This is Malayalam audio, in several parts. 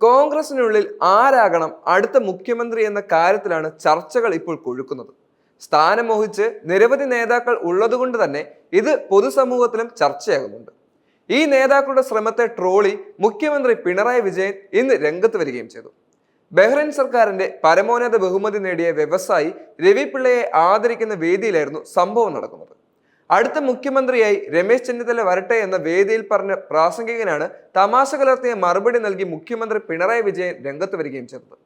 കോൺഗ്രസിനുള്ളിൽ ആരാകണം അടുത്ത മുഖ്യമന്ത്രി എന്ന കാര്യത്തിലാണ് ചർച്ചകൾ ഇപ്പോൾ കൊഴുക്കുന്നത്. സ്ഥാനം മോഹിച്ച് നിരവധി നേതാക്കൾ ഉള്ളതുകൊണ്ട് തന്നെ ഇത് പൊതുസമൂഹത്തിലും ചർച്ചയാകുന്നുണ്ട്. ഈ നേതാക്കളുടെ ശ്രമത്തെ ട്രോളി മുഖ്യമന്ത്രി പിണറായി വിജയൻ ഇന്ന് രംഗത്ത് വരികയും ചെയ്തു. ബഹ്റൈൻ സർക്കാരിന്റെ പരമോന്നത ബഹുമതി നേടിയ വ്യവസായി രവി പിള്ളയെ ആദരിക്കുന്ന വേദിയിലായിരുന്നു സംഭവം നടക്കുന്നത്. അടുത്ത മുഖ്യമന്ത്രിയായി രമേശ് ചെന്നിത്തല വരട്ടെ എന്ന വേദിയിൽ പറഞ്ഞ പ്രാസംഗികനാണ് തമാശ കലർത്തിയ മറുപടി നൽകി മുഖ്യമന്ത്രി പിണറായി വിജയൻ രംഗത്ത് വരികയും ചെയ്തത്.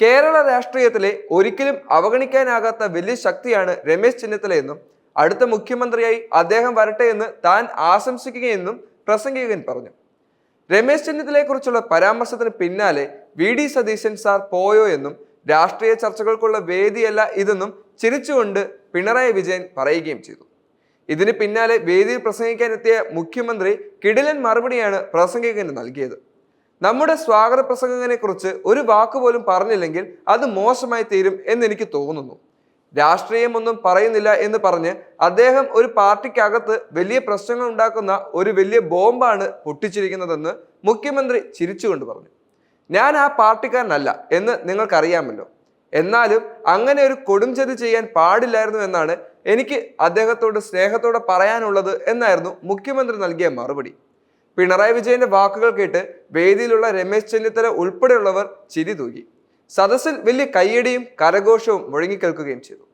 കേരള രാഷ്ട്രീയത്തിലെ ഒരിക്കലും അവഗണിക്കാനാകാത്ത വലിയ ശക്തിയാണ് രമേശ് ചെന്നിത്തല എന്നും അടുത്ത മുഖ്യമന്ത്രിയായി അദ്ദേഹം വരട്ടെ എന്ന് താൻ ആശംസിക്കുകയെന്നും പ്രസംഗികൻ പറഞ്ഞു. രമേശ് ചെന്നിത്തലയെക്കുറിച്ചുള്ള പരാമർശത്തിന് പിന്നാലെ വി ഡി സതീശൻ സാർ പോയോ എന്നും രാഷ്ട്രീയ ചർച്ചകൾക്കുള്ള വേദിയല്ല ഇതെന്നും ചിരിച്ചുകൊണ്ട് പിണറായി വിജയൻ പറയുകയും ചെയ്തു. ഇതിന് പിന്നാലെ വേദിയിൽ പ്രസംഗിക്കാനെത്തിയ മുഖ്യമന്ത്രി കിടിലൻ മറുപടിയാണ് പ്രസംഗികന് നൽകിയത്. നമ്മുടെ സ്വാഗത പ്രസംഗകനെ കുറിച്ച് ഒരു വാക്ക് പോലും പറഞ്ഞില്ലെങ്കിൽ അത് മോശമായി തീരും എന്ന് എനിക്ക് തോന്നുന്നു. രാഷ്ട്രീയമൊന്നും പറയുന്നില്ല എന്ന് പറഞ്ഞ് അദ്ദേഹം ഒരു പാർട്ടിക്കകത്ത് വലിയ പ്രശ്നങ്ങൾ ഉണ്ടാക്കുന്ന ഒരു വലിയ ബോംബാണ് പൊട്ടിച്ചിരിക്കുന്നതെന്ന് മുഖ്യമന്ത്രി ചിരിച്ചുകൊണ്ട് പറഞ്ഞു. ഞാൻ ആ പാർട്ടിക്കാരനല്ല എന്ന് നിങ്ങൾക്കറിയാമല്ലോ. എന്നാലും അങ്ങനെ ഒരു കൊടുംചതി ചെയ്യാൻ പാടില്ലായിരുന്നു എന്നാണ് എനിക്ക് അദ്ദേഹത്തോട് സ്നേഹത്തോടെ പറയാനുള്ളത് എന്നായിരുന്നു മുഖ്യമന്ത്രി നൽകിയ മറുപടി. പിണറായി വിജയന്റെ വാക്കുകൾ കേട്ട് വേദിയിലുള്ള രമേശ് ചെന്നിത്തല ഉൾപ്പെടെയുള്ളവർ ചിരി തൂകി സദസ്സിൽ വലിയ കയ്യടിയും കരഘോഷവും മുഴങ്ങിക്കേൽക്കുകയും ചെയ്തു.